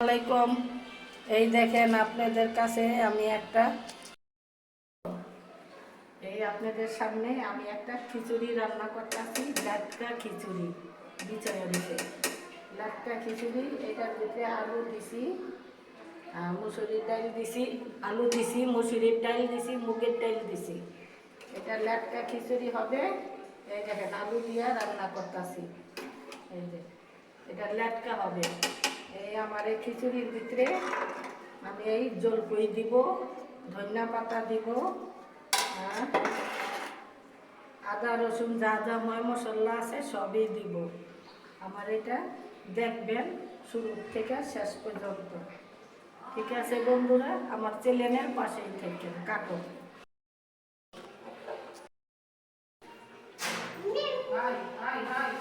আলাইকুম। এই দেখেন আপনাদের কাছে আমি একটা এই আপনাদের সামনে আমি একটা খিচুড়ি রান্না করতেছি, লাটকা খিচুড়ি বিচয়ে দিতে লাটকা খিচুড়ি, এটার ভিতরে আলু দিছি মুসুরির ডাল দিছি, আলু দিছি, মুসুরির ডাল দিছি, মুগের ডাল দিছি। এটা লাটকা খিচুড়ি হবে, এই দেখেন আলু দিয়ে রান্না করতেছি। এই যে, এটা লাটকা হবে। এই আমার এই খিচুড়ির ভিতরে আমি এই জলপই দিব ধনিয়া পাতা দিব আর আদা রসুন যা যা ময় মশলা আছে সবই দিব। আমার এটা দেখবেন শুরু থেকে শেষ পর্যন্ত। ঠিক আছে বন্ধুরা আমার চ্যানেলের পাশেই থেকে হাই হাই হাই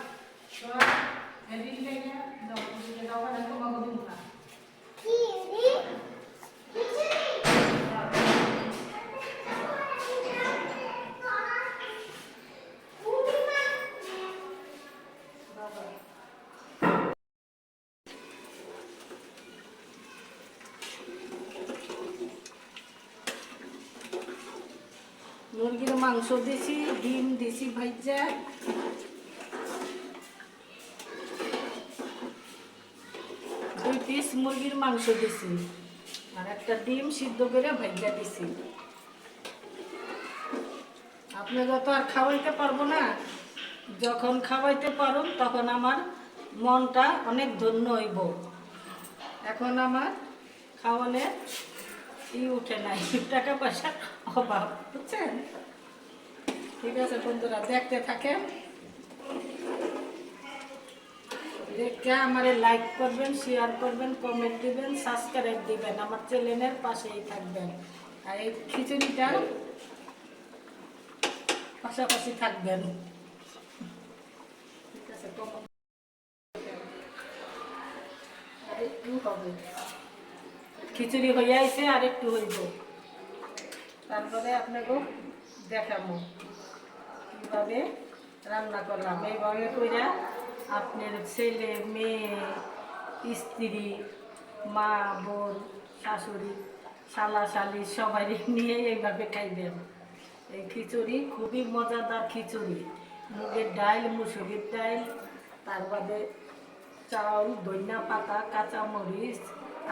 মুরগির মাংস দিছি ডিম দিছি ভাইজা। দুই পিস মুরগির মাংস দিছি। আর একটা ডিম সিদ্ধ করে ভাইজা দিছি। আপনারা তো আর খাওয়াইতে পারব না। যখন খাওয়াইতে পারুন, তখন আমার মনটা অনেক ধন্য হইব। এখন আমার খাওয়ালে ই উঠে নাই। টাকা পয়সার অভাব, বুঝছেন? ঠিক আছে, বন্ধুরা, দেখতে থাকেন। দেখে আমারে লাইক করবেন শেয়ার করবেন কমেন্ট দিবেন সাবস্ক্রাইব দিবেন। আমার চ্যানেলের পাশেই থাকবেন। আর এই খিচুড়িটা পাশাপাশি থাকবেন। আছে খিচুড়ি হয়ে আইছে, আর একটু হইব। তারপরে আপনাকে দেখাবো। কীভাবে রান্না করলাম। এইভাবে কইরা আপনার ছেলে, মেয়ে, স্ত্রী, মা, বোন, শাশুড়ি, শালা, শালি, সবাই নিয়ে এইভাবে খাইবেন। এই খিচুড়ি খুবই মজাদার খিচুড়ি। মুগের ডাইল মুসুরির ডাল, তার বাদে চাউল, ধনিয়া পাতা, কাঁচামরিচ,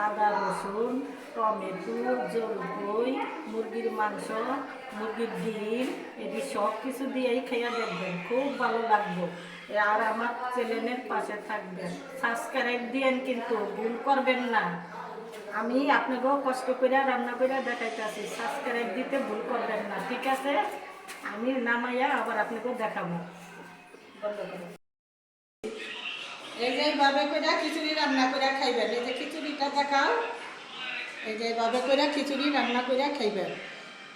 আদা, রসুন, টমেটো জলপই মুরগির মাংস, মুরগির ডিম, এটি সব কিছু দিয়েই খেয়ে দেখবেন। খুব ভালো লাগবে। আর আমার চ্যানেলের পাশে থাকবেন। সাবস্ক্রাইব দিয়েন কিন্তু ভুল করবেন না। আমি আপনাকেও কষ্ট করে রান্না করে দেখাইতেছি। সাবস্ক্রাইব দিতে ভুল করবেন না। ঠিক আছে? আমি নামাইয়া আবার আপনাকেও দেখাবো। বন্ধ এই যে এইভাবে করে খিচুড়ি রান্না করে খাইবেন। এই যে খিচুড়িটা দেখাও। এই যে এইভাবে করে খিচুড়ি রান্না করে খাইবেন।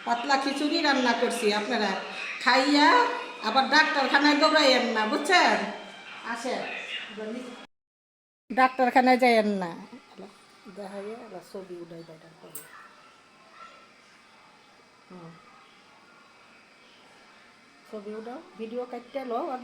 পাতলা খিচুড়ি রান্না করছি আপনারা। খাইয়া আবার ডাক্তারখানায় দৌড়াইয়েন না, বুঝছেন? আসেন। ডাক্তারখানায় যাইয়েন না। দেখাইয়া ছবি উঠাই দেয় ছবি উঠাও, ভিডিও কাটতে লো আগে।